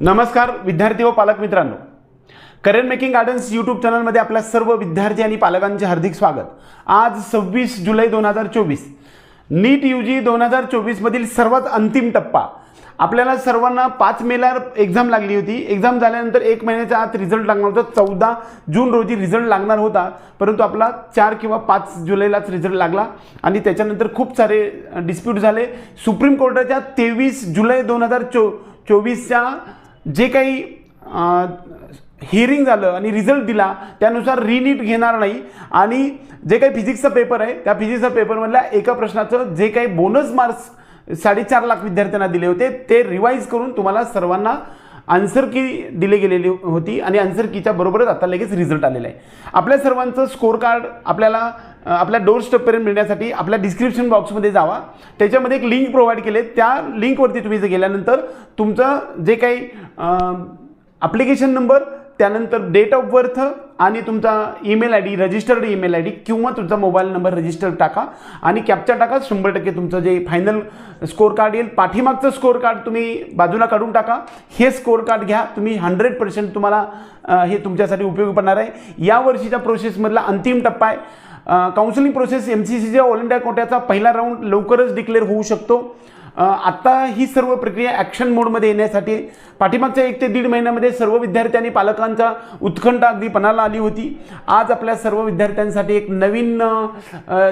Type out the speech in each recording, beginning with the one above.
नमस्कार विद्यार्थी व पालक मित्रांनो. करिअर मेकिंग गार्डन्स यूट्यूब चॅनलमध्ये आपल्या सर्व विद्यार्थी आणि पालकांचे हार्दिक स्वागत. आज सव्वीस जुलै दोन हजार चोवीस. नीट यू जी दोन हजार चोवीसमधील सर्वात अंतिम टप्पा. आपल्याला सर्वांना पाच मेला एक्झाम लागली होती. एक्झाम झाल्यानंतर एक महिन्याच्या आत रिझल्ट लागणार होता. चौदा जून रोजी रिझल्ट लागणार होता. परंतु आपला चार किंवा पाच जुलैलाच रिझल्ट लागला. आणि त्याच्यानंतर खूप सारे डिस्प्यूट झाले. सुप्रीम कोर्टाच्या तेवीस जुलै दोन हजार चो चोवीसच्या जे काही हिअरिंग झालं आणि रिझल्ट दिला त्यानुसार रिनीट घेणार नाही. आणि जे काही फिजिक्सचा पेपर आहे त्या फिजिक्सच्या पेपरमधल्या एका प्रश्नाचं जे काही बोनस मार्क्स साडेचार लाख विद्यार्थ्यांना दिले होते ते रिवाईज करून तुम्हाला सर्वांना आन्सर की दिली गेलेली होती आणि आन्सर कीच्या बरोबरच आता लगेच रिझल्ट आलेला आहे. आपल्या सर्वांचं स्कोर कार्ड आपल्याला आपल्या डोर स्टेपपर्यंत मिळण्यासाठी आपल्या डिस्क्रिप्शन बॉक्समध्ये जावा. त्याच्यामध्ये एक लिंक प्रोव्हाइड केले त्या लिंकवरती तुम्ही जर गेल्यानंतर तुमचं जे काही ॲप्लिकेशन नंबर त्यानंतर डेट ऑफ बर्थ आणि तुमचा email I D registered email I D किंवा तुमचा मोबाईल नंबर रजिस्टर टाका. आणि कॅप्चा टाका शंभर टक्के तुमचं जे फायनल स्कोअर कार्ड येईल पाठीमागचं स्कोअर कार्ड तुम्ही बाजूला काढून टाका. हे स्कोअर कार्ड घ्या तुम्ही हंड्रेड पर्सेंट तुम्हाला हे तुमच्यासाठी उपयोगी पडणार आहे. या वर्षीच्या प्रोसेसमधला अंतिम टप्पा आहे. काउन्सिलिंग प्रोसेस एम सी सीच्या ऑल इंडिया कोट्याचा पहिला राऊंड लवकरच डिक्लेअर होऊ शकतो. आत्ता ही सर्व प्रक्रिया ॲक्शन मोडमध्ये येण्यासाठी पाठीमागच्या एक ते दीड महिन्यामध्ये सर्व विद्यार्थी आणि पालकांचा उत्कंठा अगदी पणाला आली होती. आज आपल्या सर्व विद्यार्थ्यांसाठी एक नवीन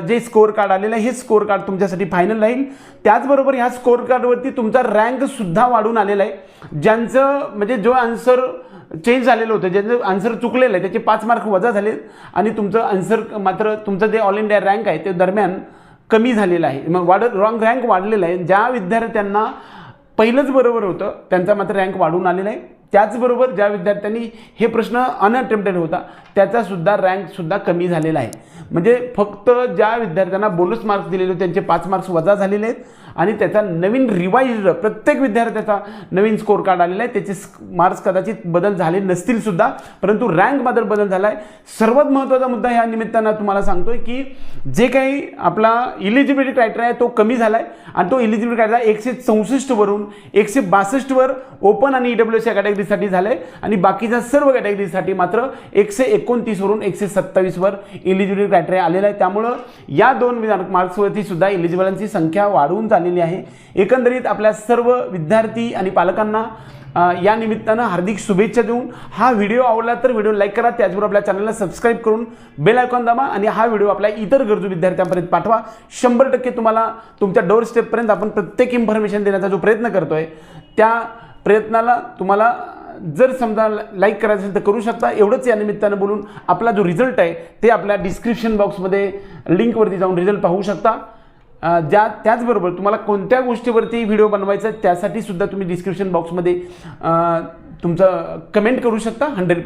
जे स्कोअर कार्ड आलेलं आहे हे स्कोअर कार्ड तुमच्यासाठी फायनल राहील. त्याचबरोबर ह्या स्कोअर कार्डवरती तुमचा रँकसुद्धा वाढून आलेला आहे. ज्यांचं म्हणजे जो आन्सर चेंज झालेलं होतं ज्यांचं आन्सर चुकलेलं आहे त्याचे पाच मार्क वजा झाले आणि तुमचं आन्सर मात्र तुमचं जे ऑल इंडिया रँक आहे ते दरम्यान कमी झालेलं आहे. मग वाढत रॉंग रँक वाढलेला आहे. ज्या विद्यार्थ्यांना पहिलंच बरोबर होतं त्यांचा मात्र रँक वाढून आलेला आहे. त्याचबरोबर ज्या विद्यार्थ्यांनी हे प्रश्न अनअटेम्प्टेड होता त्याचासुद्धा रँकसुद्धा कमी झालेला आहे. म्हणजे फक्त ज्या विद्यार्थ्यांना बोनस मार्क्स दिलेले होते त्यांचे पाच मार्क्स वजा झालेले आहेत. आणि त्याचा नवीन रिवाईज प्रत्येक विद्यार्थ्याचा नवीन स्कोर कार्ड आलेला आहे. त्याचे मार्क्स कदाचित बदल झाले नसतील सुद्धा परंतु रँक बदल बदल झाला आहे सर्वात महत्त्वाचा मुद्दा ह्या निमित्तानं तुम्हाला सांगतोय की जे काही आपला इलिजिबिलिटी क्रायटेरिया आहे तो कमी झाला आहे आणि तो इलिजिबिलिटी क्रायटेरिया एकशे चौसष्टवरून एकशे बासष्टवर ओपन आणि ई डब्ल्यू या कॅटेगरीसाठी झालं आहे आणि बाकीच्या सर्व कॅटेगरीसाठी मात्र एकशे एकोणतीसवरून एकशे सत्तावीसवर इलिजिबिलिटी क्रायटेरिया आलेला आहे. त्यामुळं या दोन मार्क्सवरती सुद्धा इलिजिबलांची संख्या वाढवून आलेली आहे. एकंदरीत आपल्या सर्व विद्यार्थी आणि पालकांना या निमित्तानं हार्दिक शुभेच्छा देऊन हा व्हिडिओ आवडला तर व्हिडिओ लाईक करा त्याचबरोबर आपल्या चॅनलला सबस्क्राईब करून बेल आयकॉन दाबा आणि हा व्हिडिओ आपल्या इतर गरजू विद्यार्थ्यांपर्यंत पाठवा. शंभर टक्के तुम्हाला तुमच्या डोर स्टेपपर्यंत आपण प्रत्येक इन्फॉर्मेशन देण्याचा जो प्रयत्न करतो आहे त्या प्रयत्नाला तुम्हाला जर समजा लाईक करायचं असेल तर करू शकता. एवढंच या निमित्तानं बोलून आपला जो रिझल्ट आहे ते आपल्या डिस्क्रिप्शन बॉक्समध्ये लिंकवरती जाऊन रिझल्ट पाहू शकता. ज्या त्याचबरोबर तुम्हाला कोणत्या गोष्टीवरती व्हिडिओ बनवायचा आहे त्यासाठी सुद्धा तुम्ही डिस्क्रिप्शन बॉक्समध्ये तुमचं कमेंट करू शकता हंड्रेड